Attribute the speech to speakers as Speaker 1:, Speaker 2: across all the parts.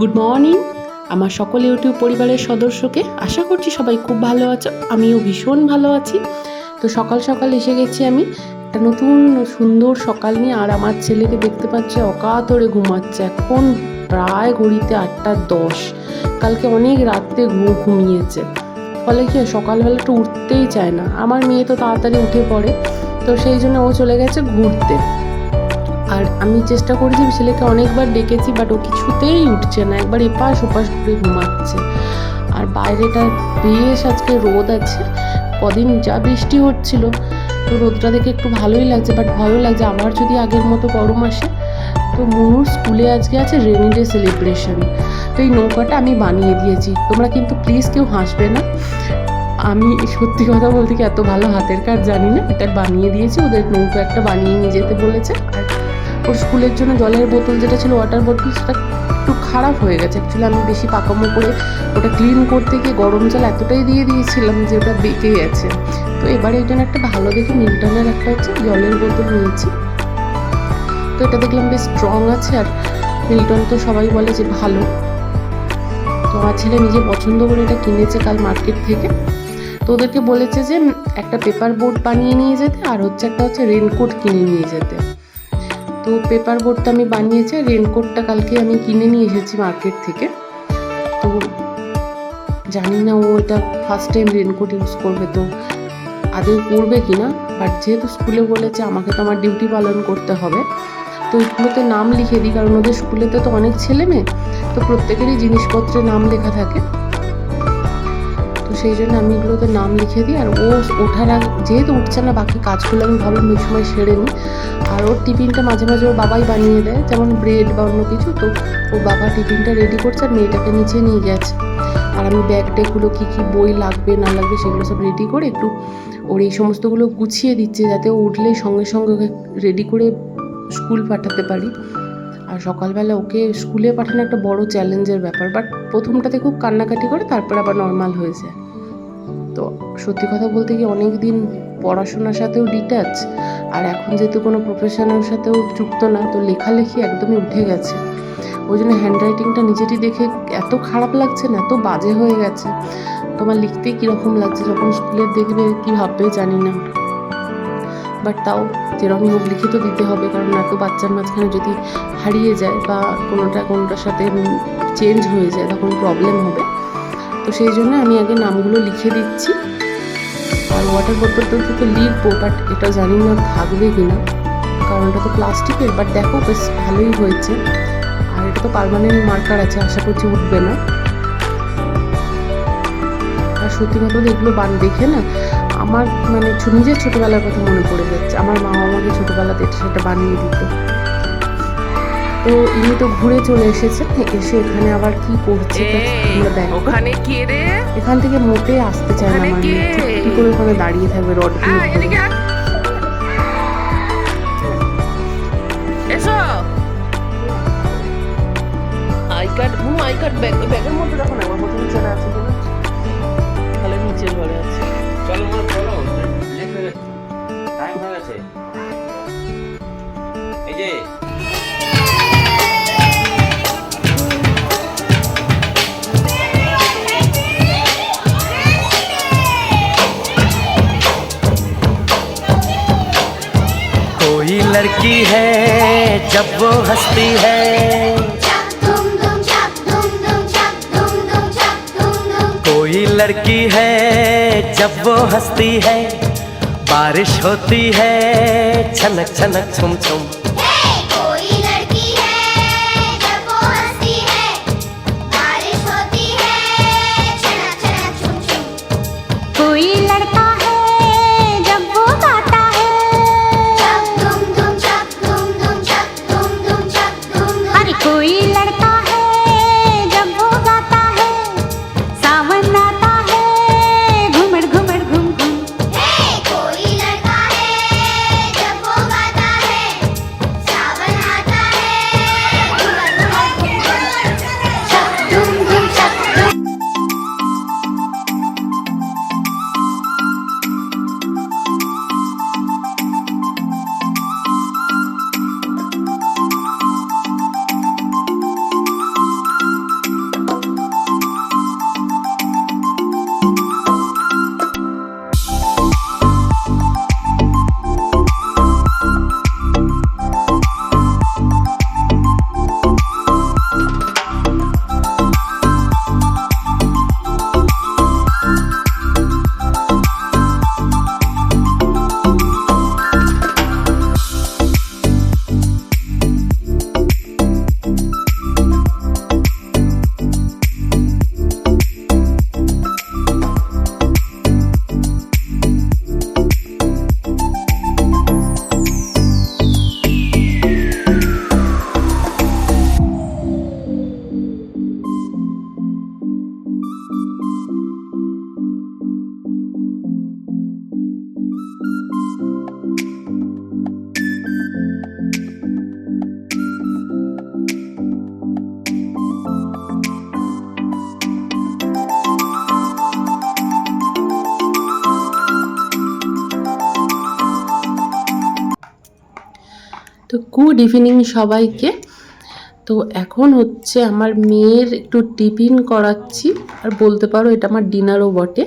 Speaker 1: Good morning আমার সকল YouTube পরিবারের সদস্যকে আশা করছি সবাই খুব ভালো আছো। আমিও ভীষণ ভালো আছি। তো সকাল সকাল এসে গেছি আমি। একটা নতুন সুন্দর সকাল নিয়ে আর আমার ছেলেকে দেখতে পাচ্ছে অকাতরে ঘুমাচ্ছে। এখন প্রায় ঘড়িতে আটটা দশ। কালকে অনেক রাত্রে ঘুম ঘুমিয়েছে। ফলে কি সকালবেলা একটু উঠতেই চায় না। আমার মেয়ে তো তাড়াতাড়ি উঠে পড়ে। তো সেই জন্য ও চলে গেছে ঘুরতে। আর আমি চেষ্টা করেছি ছেলেকে অনেকবার ডেকেছি বাট ও কিছুতেই উঠছে না। একবার এপাশ ওপাশ করে ঘুমাচ্ছে। আর বাইরেটা বেশ আজকে রোদ আছে। কদিন যা বৃষ্টি হচ্ছিল, তো রোদটা দেখে একটু ভালোই লাগছে বাট ভয়ও লাগছে। আবার যদি আগের মতো গরম আসে, তো মনুর স্কুলে আজকে আছে রেনি ডে সেলিব্রেশন তো এই নৌকাটা আমি বানিয়ে দিয়েছি। তোমরা কিন্তু প্লিজ কেউ হাসবে না। আমি সত্যি কথা বলতে কি এত ভালো হাতের কাজ জানি না। এটা বানিয়ে দিয়েছি, ওদের নৌকা একটা বানিয়ে নিয়ে যেতে বলেছে। আর ওর স্কুলের জন্য জলের বোতল যেটা ছিল ওয়াটার বোতল সেটা একটু খারাপ হয়ে গেছে। অ্যাকচুয়ালি আমি বেশি পাকামো করে ওটা ক্লিন করতে গিয়ে গরম জল এতটাই দিয়ে দিয়েছিলাম যে ওটা বেঁকে গেছে। তো এবারে এই জন্য একটা ভালো দেখে মিল্টনের একটা হচ্ছে জলের বোতল নিয়েছি। তো এটা দেখলাম বেশ স্ট্রং আছে আর মিল্টন তো সবাই বলে যে ভালো। তো আমার ছেলে নিজে পছন্দ করে এটা কিনেছে কাল মার্কেট থেকে। তো ওদেরকে বলেছে যে একটা পেপার বোর্ড বানিয়ে নিয়ে যেতে আর হচ্ছে একটা হচ্ছে রেনকোট কিনে নিয়ে যেতে। তো পেপার বোর্ডটা আমি বানিয়েছি আর রেনকোটটা কালকে আমি কিনে নিয়ে এসেছি মার্কেট থেকে। তো জানি না ও এটা ফার্স্ট টাইম রেনকোট ইউজ করবে তো আদৌ করবে কি না? বাট যেহেতু স্কুলে বলেছে, আমাকে তো আমার ডিউটি পালন করতে হবে। তো ওইগুলোতে নাম লিখে দিই, কারণ ওদের স্কুলেতে তো অনেক ছেলে মেয়ে তো প্রত্যেকেরই জিনিসপত্রে নাম লেখা থাকে। সেই জন্য আমি এগুলোতে নাম লিখে দিই। আর ও ওঠার আগে, যেহেতু উঠছে না, বাকি কাজগুলো আমি ভাবলাম ওই সময় সেরে নিই। আর ওর টিফিনটা মাঝে মাঝে ওর বাবাই বানিয়ে দেয়, যেমন ব্রেড বা অন্য কিছু। তো ওর বাবা টিফিনটা রেডি করছে আর মেয়েটাকে নিচে নিয়ে গেছে। আর আমি ব্যাগ ট্যাগগুলো কী কী বই লাগবে, না লাগবে সেগুলো সব রেডি করে একটু ওর এই সমস্তগুলো গুছিয়ে দিচ্ছে, যাতে ও উঠলেই সঙ্গে সঙ্গে ওকে রেডি করে স্কুল পাঠাতে পারি। আর সকালবেলা ওকে স্কুলে পাঠানো একটা বড় চ্যালেঞ্জের ব্যাপার। বাট প্রথমটাতে খুব কান্নাকাটি করে, তারপর আবার নর্মাল হয়ে যায়। তো সত্যি কথা বলতে কি অনেক দিন পড়াশোনার সাথেও ডিটাচ আর এখন যেহেতু কোনো প্রফেশনের সাথেও যুক্ত না, তো লেখালেখি একদমই উঠে গেছে। ওই জন্য হ্যান্ডরাইটিংটা নিজেরই দেখে এত খারাপ লাগছে না, এত বাজে হয়ে গেছে। তোমার লিখতেই কীরকম লাগছে, যখন স্কুলের দেখবে কী ভাববে জানি না। বাট তাও যেরকমই হোক লিখে তো দিতে হবে, কারণ এত বাচ্চার মাঝখানে যদি হারিয়ে যায় বা কোনোটা, কোনোটার সাথে চেঞ্জ হয়ে যায়, তখন প্রবলেম হবে। তো সেই জন্য আমি আগে নামগুলো লিখে দিচ্ছি। আর ওয়াটার বোতলটা তো লিখব বাট এটা জানি না থাকবে কি না কারণ এটা তো প্লাস্টিকের বাট দেখো বেশ ভালোই হয়েছে। আর এটা তো পারমানেন্ট মার্কার আছে, আশা করছি উঠবে না। আর সত্যি কথা এগুলো বান দেখে না, আমার মানে নিজের ছোটোবেলার কথা মনে পড়ে যাচ্ছে। আমার মা আমাকে ছোটোবেলাতে সেটা বানিয়ে দিত। তো ইনি তো ঘুরে চলে এসেছে এসে এখানে আবার কি করছে
Speaker 2: ওখানে কে রে?
Speaker 1: এখান থেকে মোটে আসতে চায় না আমার
Speaker 2: কে?
Speaker 1: করে ওখানে দাঁড়িয়ে থাকবে রড
Speaker 2: এসো। আই কার্ড হুম আই কার্ড ব্যাগ ব্যাগের মধ্যে দেখো না আমার মতো নিচে না আছে কিনা? তাহলে ঘরে আছে।
Speaker 3: চলো মা চলো। লেট হয়ে গেছে টাইম হয়ে গেছে। এই যে
Speaker 4: लड़की है जब वो हंसती है। कोई लड़की है जब वो हंसती है। बारिश होती है छनक छनक छुम छुम।
Speaker 5: कोई
Speaker 1: গুড ইভিনিং সবাইকে। তো এখন হচ্ছে আমার মেয়ের একটু টিফিন করাচ্ছি। আর বলতে পারো এটা আমার ডিনারও বটে।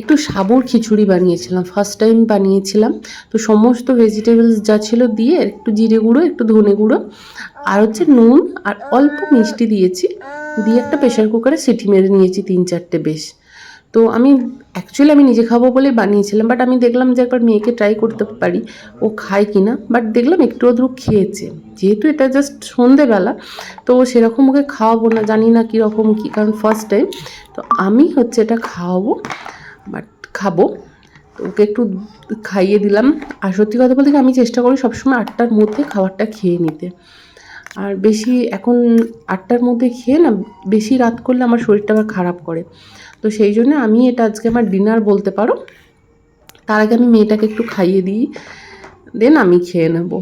Speaker 1: একটু সাবুর খিচুড়ি বানিয়েছিলাম ফার্স্ট টাইম বানিয়েছিলাম। তো সমস্ত ভেজিটেবলস যা ছিল দিয়ে একটু জিরে গুঁড়ো, একটু ধনে গুঁড়ো, আর হচ্ছে নুন, আর অল্প মিষ্টি দিয়েছি। দিয়ে একটা প্রেশার কুকারে সিটি মেরে নিয়েছি তিন চারটে বেশ। তো আমি অ্যাকচুয়ালি আমি নিজে খাব বলে বানিয়েছিলাম বাট আমি দেখলাম যে একবার মেয়েকে ট্রাই করতে পারি, ও খায় কি না বাট দেখলাম একটু আধটু খেয়েছে। যেহেতু এটা জাস্ট সন্ধেবেলা, তো সেরকম ওকে খাওয়াবো না, জানি না কীরকম কী, কারণ ফার্স্ট টাইম তো আমি হচ্ছে এটা খাওয়াবো বাট খাব। ওকে একটু খাইয়ে দিলাম, আর সত্যি কথা বলতে আমি চেষ্টা করি সবসময় আটটার মধ্যে খাবারটা খেয়ে নিতে। আর বেশি এখন আটটার মধ্যে খেয়ে না, বেশি রাত করলে আমার শরীরটা আবার খারাপ করে। তো সেই জন্য আমি এটা আজকে আমার ডিনার বলতে পারো। তার আগে আমি মেয়েটাকে একটু খাইয়ে দিই, দেন আমি খেয়ে নেব।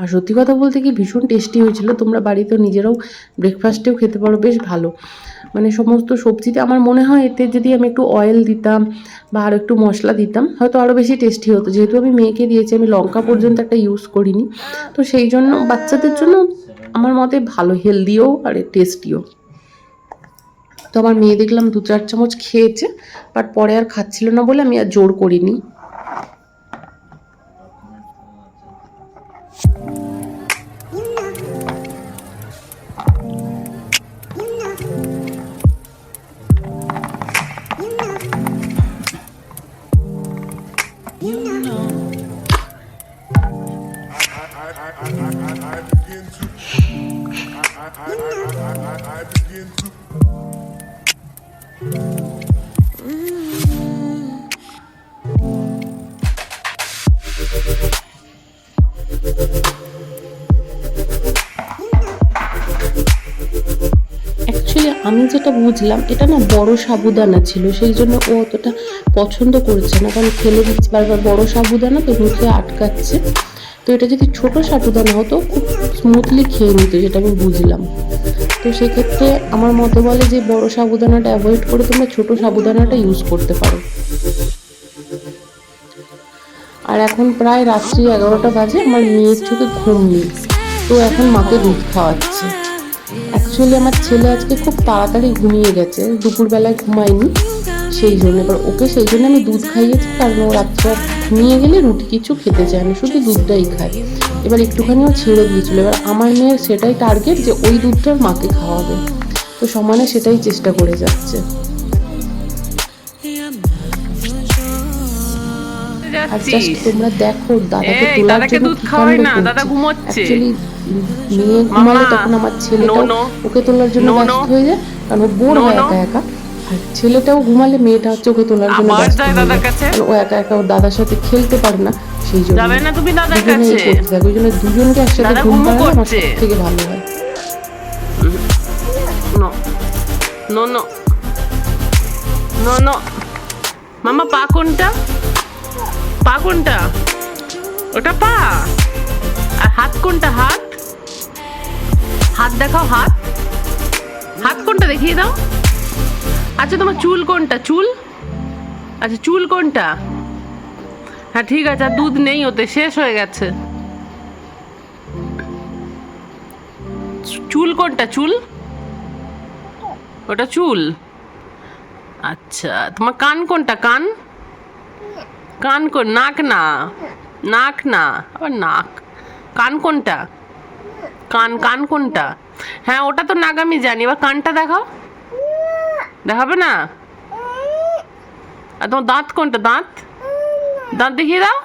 Speaker 1: আর সত্যি কথা বলতে কি ভীষণ টেস্টি হয়েছিল। তোমরা বাড়িতেও নিজেরাও ব্রেকফাস্টেও খেতে পারো, বেশ ভালো। মানে সমস্ত সবজিতে আমার মনে হয় এতে যদি আমি একটু অয়েল দিতাম বা আরও একটু মশলা দিতাম, হয়তো আরও বেশি টেস্টি হতো। যেহেতু আমি মেয়েকে দিয়েছি, আমি লঙ্কা পর্যন্ত একটা ইউজ করিনি। তো সেই জন্য বাচ্চাদের জন্য আমার মতে ভালো হেলদিও আর টেস্টিও তো আমার মেয়ে দেখলাম দু চার চামচ খেয়েছে বাট পরে আর খাচ্ছিল না বলে আমি আর জোর করিনি। I, I, I, I begin to. Mm. আমি যেটা বুঝলাম, এটা না বড় সাবুদানা ছিল, সেই জন্য ও অতটা পছন্দ করছে না। কারণ খেলে দিচ্ছে, বারবার বড় সাবুদানা তো মুখে আটকাচ্ছে। তো এটা যদি ছোট সাবুদানা হতো, খুব স্মুথলি খেয়ে নিত যেটা আমি বুঝলাম। তো সেক্ষেত্রে আমার মতে বলে যে, বড় সাবুদানাটা অ্যাভয়েড করে তোমরা ছোট সাবুদানাটা ইউজ করতে পারো। আর এখন প্রায় রাত্রি এগারোটা বাজে, আমার মেয়ের চোখে ঘুম নেই। তো এখন মাকে দুধ খাওয়াচ্ছে। অ্যাকচুয়ালি আমার ছেলে আজকে খুব তাড়াতাড়ি ঘুমিয়ে গেছে। দুপুরবেলায় ঘুমায়নি, সেই জন্য। এবার ওকে সেই জন্য আমি দুধ খাইয়েছি, কারণ ও রাত্রে ঘুমিয়ে গেলে রুটি কিছু খেতে চায় আমি শুধু দুধটাই খাই এবার একটুখানি ও ছেড়ে দিয়েছিল। এবার আমার মেয়ের সেটাই টার্গেট যে ওই দুধটা মাকে খাওয়াবে। তো সমানে সেটাই চেষ্টা করে যাচ্ছে।
Speaker 2: যাচ্ছিস
Speaker 1: তোমরা দেখো দাদাকে তোলার
Speaker 2: দাদাকে
Speaker 1: জন্য
Speaker 2: দুধ খাওয়াই না, দাদা ঘুমোচ্ছে।
Speaker 1: মেয়ে ঘুমালে তখন আমার ছেলেটাও ওকে তোলার জন্য ব্যস্ত হয়ে যায় কারণ ও বোর হয় একা একা। আর ছেলেটাও ঘুমালে মেয়েটা হচ্ছে ওকে তোলার জন্য ব্যস্ত
Speaker 2: দাদার কাছে?
Speaker 1: ও একা একা ওর দাদার সাথে খেলতে পারে না সেই জন্য
Speaker 2: যাবে না তুমি দাদার কাছে?
Speaker 1: ওই জন্য দুজনকে একসাথে ঘুম পাড়ালে আমার থেকে ভালো হয়।
Speaker 2: No no no. No no. মামা পা কোনটা? পা কোনটা? ওটা পা। আর হাত কোনটা? হাত। হাত দেখাও, হাত। হাত কোনটা দেখিয়ে দাও। আচ্ছা তোমার চুল কোনটা? চুল? আচ্ছা চুল কোনটা? হ্যাঁ ঠিক আছে, আর দুধ নেই ওতে, শেষ হয়ে গেছে। চুল কোনটা? চুল? ওটা চুল। আচ্ছা তোমার কান কোনটা? কান? কান কোন নাক না। নাক না, আবার নাক। কান কোনটা? কান কান কোনটা? হ্যাঁ ওটা তো নাক, আমি জানি। এবার কানটা দেখাও। দেখাবে না? আর তোমার দাঁত কোনটা? দাঁত? দাঁত দেখিয়ে দাও।